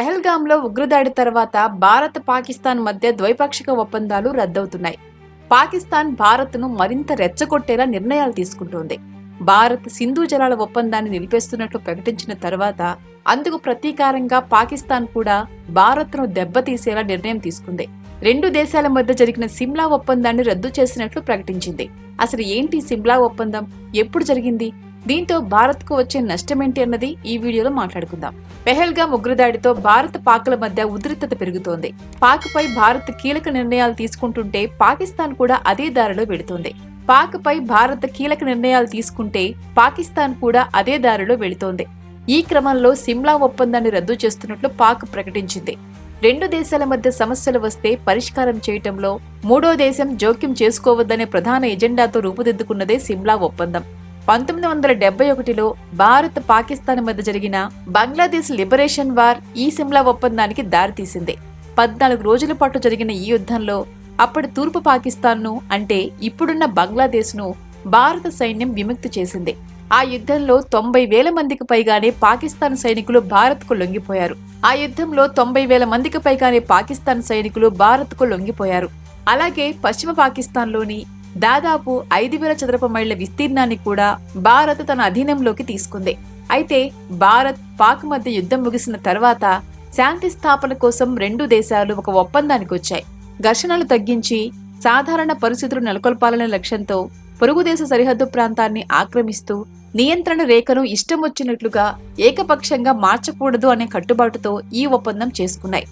పెహల్గాంలో ఉగ్రదాడి తర్వాత భారత్ పాకిస్తాన్ మధ్య ద్వైపాక్షిక ఒప్పందాలు రద్దవుతున్నాయి. పాకిస్తాన్ భారత్ను మరింత రెచ్చగొట్టేలా నిర్ణయాలు తీసుకుంటోంది. భారత్ సింధు జలాల ఒప్పందాన్ని నిలిపేస్తున్నట్లు ప్రకటించిన తర్వాత అందుకు ప్రతీకారంగా పాకిస్తాన్ కూడా భారత్ను దెబ్బతీసేలా నిర్ణయం తీసుకుంది. రెండు దేశాల మధ్య జరిగిన సిమ్లా ఒప్పందాన్ని రద్దు చేసినట్లు ప్రకటించింది. అసలు ఏంటి సిమ్లా ఒప్పందం? ఎప్పుడు జరిగింది? దీంతో భారత్కు వచ్చే నష్టమేంటి అన్నది ఈ వీడియోలో మాట్లాడుకుందాం. పెహల్గామ్ ఉగ్రదాడితో భారత్ పాక్ల మధ్య ఉద్రిక్తత పెరుగుతోంది. పాక్పై భారత్ కీలక నిర్ణయాలు తీసుకుంటుంటే పాకిస్తాన్ కూడా అదే దారిలో వెళుతోంది. పాక్పై భారత్ కీలక నిర్ణయాలు తీసుకుంటే పాకిస్తాన్ కూడా అదే దారిలో వెళుతోంది. ఈ క్రమంలో సిమ్లా ఒప్పందాన్ని రద్దు చేస్తున్నట్లు పాక్ ప్రకటించింది. రెండు దేశాల మధ్య సమస్యలు వస్తే పరిష్కారం చేయటంలో మూడో దేశం జోక్యం చేసుకోవద్దనే ప్రధాన ఎజెండాతో రూపుదిద్దుకున్నదే సిమ్లా ఒప్పందం. పంతొమ్మిది వందల డెబ్బై ఒకటిలో భారత్ పాకిస్తాన్ మధ్య జరిగిన బంగ్లాదేశ్ లిబరేషన్ వార్ ఈ సిమ్లా ఒప్పందానికి దారితీసింది. పద్నాలుగు రోజుల పాటు జరిగిన ఈ యుద్ధంలో అప్పటి తూర్పు పాకిస్తాన్ను అంటే ఇప్పుడున్న బంగ్లాదేశ్ను భారత సైన్యం విముక్తి చేసింది. ఆ యుద్ధంలో తొంభై వేల మందికి పైగానే పాకిస్తాన్ సైనికులు భారత్కు లొంగిపోయారు. ఆ యుద్ధంలో తొంభై వేల మందికి పైగానే పాకిస్తాన్ సైనికులు భారత్కు లొంగిపోయారు. అలాగే పశ్చిమ పాకిస్తాన్లోని దాదాపు ఐదు వేల చదరపు మైళ్ళ విస్తీర్ణాన్ని కూడా భారత్ తన అధీనంలోకి తీసుకుంది. అయితే భారత్ పాక్ మధ్య యుద్ధం ముగిసిన తర్వాత శాంతి స్థాపన కోసం రెండు దేశాలు ఒక ఒప్పందానికి వచ్చాయి. ఘర్షణలు తగ్గించి సాధారణ పరిస్థితులు నెలకొల్పాలనే లక్ష్యంతో పొరుగుదేశ సరిహద్దు ప్రాంతాన్ని ఆక్రమిస్తూ నియంత్రణ రేఖను ఇష్టం వచ్చినట్లుగా ఏకపక్షంగా మార్చకూడదు అనే కట్టుబాటుతో ఈ ఒప్పందం చేసుకున్నాయి.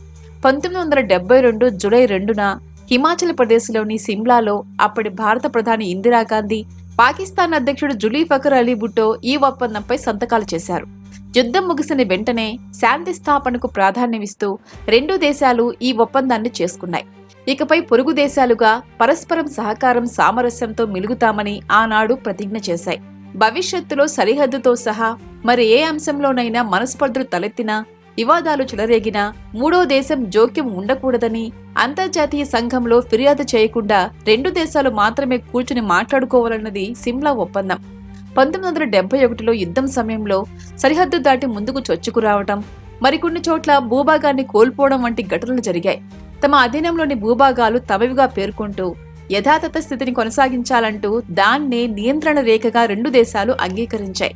పంతొమ్మిది వందల డెబ్బై రెండు జులై రెండున హిమాచల్ ప్రదేశ్లోని సిమ్లాలో అప్పటి భారత ప్రధాని ఇందిరాగాంధీ పాకిస్తాన్ అధ్యక్షుడు జులీఫకర్ అలీ భుట్టో ఈ ఒప్పందంపై సంతకాలు చేశారు. యుద్ధం ముగిసిన వెంటనే శాంతి స్థాపనకు ప్రాధాన్యమిస్తూ రెండు దేశాలు ఈ ఒప్పందాన్ని చేసుకున్నాయి. ఇకపై పొరుగు దేశాలుగా పరస్పరం సహకారం సామరస్యంతో మిలుగుతామని ఆనాడు ప్రతిజ్ఞ చేశాయి. భవిష్యత్తులో సరిహద్దుతో సహా మరి ఏ అంశంలోనైనా మనస్పర్ధలు తలెత్తినా వివాదాలు చెలరేగినా మూడో దేశం జోక్యం ఉండకూడదని అంతర్జాతీయ సంఘంలో ఫిర్యాదు చేయకుండా రెండు దేశాలు మాత్రమే కూర్చుని మాట్లాడుకోవాలన్నది సిమ్లా ఒప్పందం. పంతొమ్మిది వందల డెబ్బై ఒకటిలో యుద్ధం సమయంలో సరిహద్దు దాటి ముందుకు చొచ్చుకురావటం మరికొన్ని చోట్ల భూభాగాన్ని కోల్పోవడం వంటి ఘటనలు జరిగాయి. తమ అధీనంలోని భూభాగాలు తమవిగా పేర్కొంటూ యథాతథ స్థితిని కొనసాగించాలంటూ దాన్నే నియంత్రణ రేఖగా రెండు దేశాలు అంగీకరించాయి.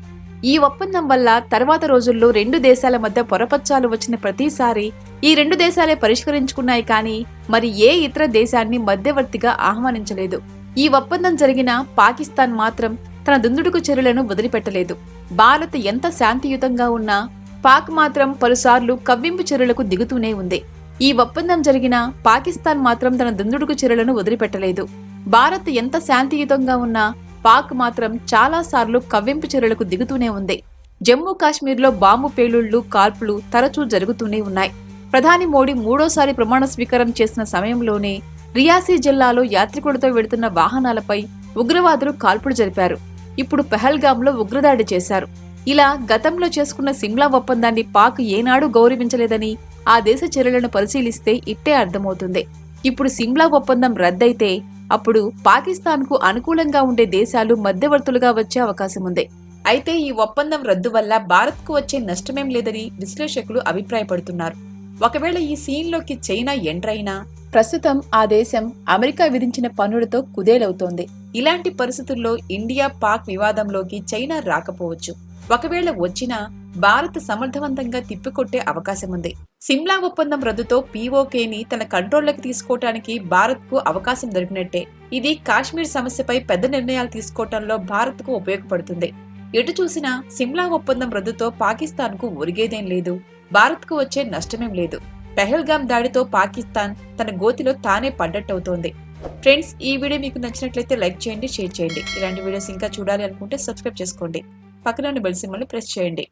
ఈ ఒప్పందం వల్ల తర్వాత రోజుల్లో రెండు దేశాల మధ్య పొరపచ్చాలు వచ్చిన ప్రతిసారి ఈ రెండు దేశాలే పరిష్కరించుకున్నాయి కానీ మరి ఏ ఇతర దేశాన్ని మధ్యవర్తిగా ఆహ్వానించలేదు. ఈ ఒప్పందం జరిగిన పాకిస్తాన్ మాత్రం తన దుందుడుకు చర్యలను వదిలిపెట్టలేదు. భారత్ ఎంత శాంతియుతంగా ఉన్నా పాక్ మాత్రం పలుసార్లు కవ్వింపు చర్యలకు దిగుతూనే ఉంది. ఈ ఒప్పందం జరిగిన పాకిస్తాన్ మాత్రం తన దుందుడుకు చర్యలను వదిలిపెట్టలేదు. భారత్ ఎంత శాంతియుతంగా ఉన్నా పాక్ మాత్రం చాలా సార్లు కవ్వింపు చర్యలకు దిగుతూనే ఉంది. జమ్మూ కాశ్మీర్లో బాంబు పేలుళ్ళు కాల్పులు తరచూ జరుగుతూనే ఉన్నాయి. ప్రధాని మోడీ మూడోసారి ప్రమాణ స్వీకారం చేసిన సమయంలోనే రియాసీ జిల్లాలో యాత్రికులతో వెడుతున్న వాహనాలపై ఉగ్రవాదులు కాల్పులు జరిపారు. ఇప్పుడు పెహల్గాంలో ఉగ్రదాడి చేశారు. ఇలా గతంలో చేసుకున్న సిమ్లా ఒప్పందాన్ని పాక్ ఏనాడు గౌరవించలేదని ఆ దేశ చర్యలను పరిశీలిస్తే ఇట్టే అర్థమవుతుంది. ఇప్పుడు సిమ్లా ఒప్పందం రద్దయితే అప్పుడు పాకిస్తాన్కు అనుకూలంగా ఉండే దేశాలు మధ్యవర్తులుగా వచ్చే అవకాశం ఉంది. అయితే ఈ ఒప్పందం రద్దు వల్ల భారత్కు వచ్చే నష్టమేం లేదని విశ్లేషకులు అభిప్రాయపడుతున్నారు. ఒకవేళ ఈ సీన్లోకి చైనా ఎంటర్ అయినా ప్రస్తుతం ఆ దేశం అమెరికా విధించిన పన్నులతో కుదేలవుతోంది. ఇలాంటి పరిస్థితుల్లో ఇండియా పాక్ వివాదంలోకి చైనా రాకపోవచ్చు. ఒకవేళ వచ్చినా భారత్ సమర్థవంతంగా తిప్పికొట్టే అవకాశం ఉంది. సిమ్లా ఒప్పందం రద్దుతో పీఓకేని తన కంట్రోల్లోకి తీసుకోవటానికి భారత్కు అవకాశం దొరికినట్టే. ఇది కాశ్మీర్ సమస్యపై పెద్ద నిర్ణయాలు తీసుకోవటంలో భారత్కు ఉపయోగపడుతుంది. ఎటు చూసినా సిమ్లా ఒప్పందం రద్దుతో పాకిస్తాన్కు ఒరిగేదేం లేదు. భారత్కు వచ్చే నష్టమేం లేదు. పెహల్గాం దాడితో పాకిస్తాన్ తన గోతిలో తానే పడ్డట్టవుతోంది. ఫ్రెండ్స్ ఈ వీడియో మీకు నచ్చినట్లయితే లైక్ చేయండి షేర్ చేయండి. ఇలాంటి వీడియోస్ ఇంకా చూడాలి అనుకుంటే సబ్స్క్రైబ్ చేసుకోండి. పక్కన బెల్ సింబల్ని ప్రెస్ చేయండి.